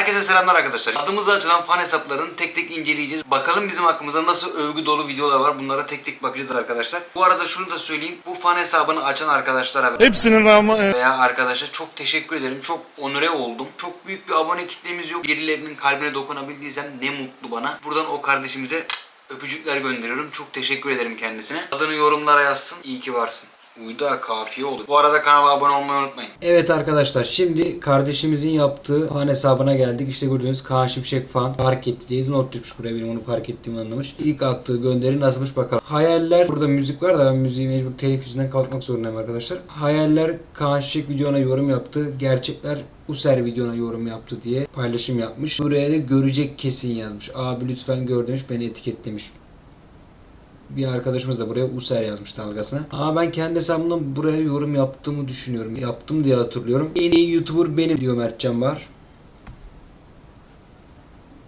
Herkese selamlar arkadaşlar. Adımıza açılan fan hesaplarını tek tek inceleyeceğiz. Bakalım bizim hakkımızda nasıl övgü dolu videolar var. Bunlara tek tek bakacağız arkadaşlar. Bu arada şunu da söyleyeyim. Bu fan hesabını açan arkadaşlara Hepsinin rağmen veya arkadaşa çok teşekkür ederim. Çok onure oldum. Çok büyük bir abone kitlemiz yok. Birilerinin kalbine dokunabildiysem ne mutlu bana. Buradan o kardeşimize öpücükler gönderiyorum. Çok teşekkür ederim kendisine. Adını yorumlara yazsın. İyi ki varsın. Uydu ha, kafiye oldu. Bu arada kanala abone olmayı unutmayın. Evet arkadaşlar şimdi kardeşimizin yaptığı fan hesabına geldik. İşte gördüğünüz Kaan Şimşek fan fark etti diye not düşmüş buraya benim onu fark ettiğimi anlamış. İlk attığı gönderi nasılmış bakalım. Hayaller burada müzik var da ben müziği mecbur telif yüzünden kalkmak zorundayım arkadaşlar. Hayaller Kaan Şimşek videona yorum yaptı. Gerçekler User videona yorum yaptı diye paylaşım yapmış. Buraya da görecek kesin yazmış. Abi lütfen gör demiş beni etiketlemiş bir arkadaşımız da buraya User yazmış dalgasına. Ama ben kendi hesabımdan buraya yorum yaptığımı düşünüyorum. Yaptım diye hatırlıyorum. En iyi YouTuber benim diyor Mertcan var.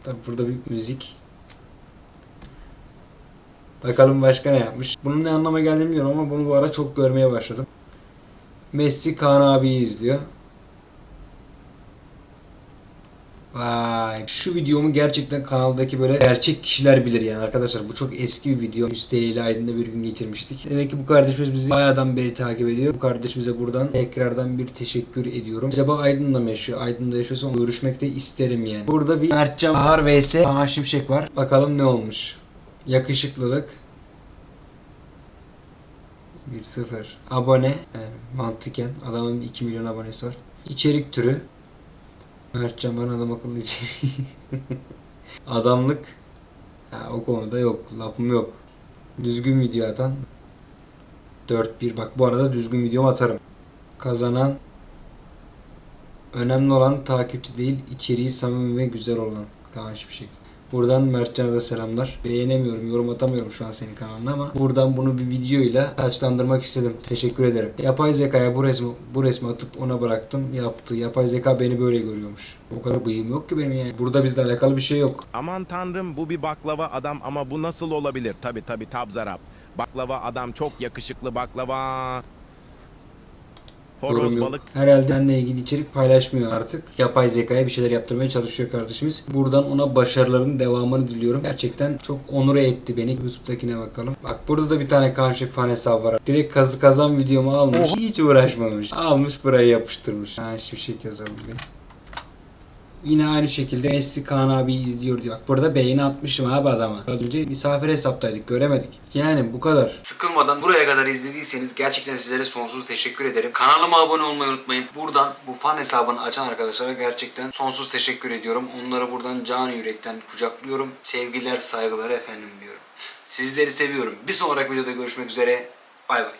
Tabi burada bir müzik. Bakalım başka ne yapmış. Bunun ne anlama geldiğini bilmiyorum ama bunu bu ara çok görmeye başladım. Messi Kaan abiyi izliyor. Vay. Şu videomu gerçekten kanaldaki böyle gerçek kişiler bilir yani arkadaşlar. Bu çok eski bir video. Üstelik ile Aydın'da bir gün geçirmiştik. Demek ki bu kardeşimiz bizi bayağıdan beri takip ediyor. Bu kardeşimize buradan tekrardan bir teşekkür ediyorum. Acaba Aydın'da mı yaşıyor? Aydın'da yaşıyorsa görüşmek de isterim yani. Burada bir Mertcan Bahar vs. Kaan Şimşek var. Bakalım ne olmuş. Yakışıklılık. 1-0. Abone. Yani mantıken adamın 2 milyon abonesi var. İçerik türü. Mertcan bana adam akıllı içeriği. Adamlık. Ha, o konuda yok. Lafım yok. Düzgün video atan. 4-1. Bak bu arada düzgün video atarım. Kazanan önemli olan takipçi değil, içeriği samimi ve güzel olan Kaan Şimşek. Buradan Mertcan'a da selamlar. Beğenemiyorum, yorum atamıyorum şu an senin kanalına ama buradan bunu bir videoyla taçlandırmak istedim. Teşekkür ederim. Yapay zekaya bu resmi bu resmi atıp ona bıraktım. Yaptı. Yapay zeka beni böyle görüyormuş. O kadar bıyığım yok ki benim yani. Burada bizle alakalı bir şey yok. Aman tanrım bu bir baklava adam ama bu nasıl olabilir? Tabi tabi tabzarap. Baklava adam çok yakışıklı baklava. Horoz balık Herhalde benimle ilgili içerik paylaşmıyor artık. Yapay zekaya bir şeyler yaptırmaya çalışıyor kardeşimiz. Buradan ona başarıların devamını diliyorum. Gerçekten çok onur etti beni. YouTube'dakine bakalım. Bak burada da bir tane Kanşık fan hesabı var. Direkt kazı kazan videomu almış. Hiç uğraşmamış. Almış buraya yapıştırmış. Ha şimşek yazalım bir. Yine aynı şekilde Messi Kaan abi izliyor diyor. Bak burada beğeni atmışım abi adama. Az önce misafir hesaptaydık göremedik. Yani bu kadar. Sıkılmadan buraya kadar izlediyseniz gerçekten sizlere sonsuz teşekkür ederim. Kanalıma abone olmayı unutmayın. Buradan bu fan hesabını açan arkadaşlara gerçekten sonsuz teşekkür ediyorum. Onları buradan canı yürekten kucaklıyorum. Sevgiler saygılar efendim diyorum. Sizleri seviyorum. Bir sonraki videoda görüşmek üzere. Bay bay.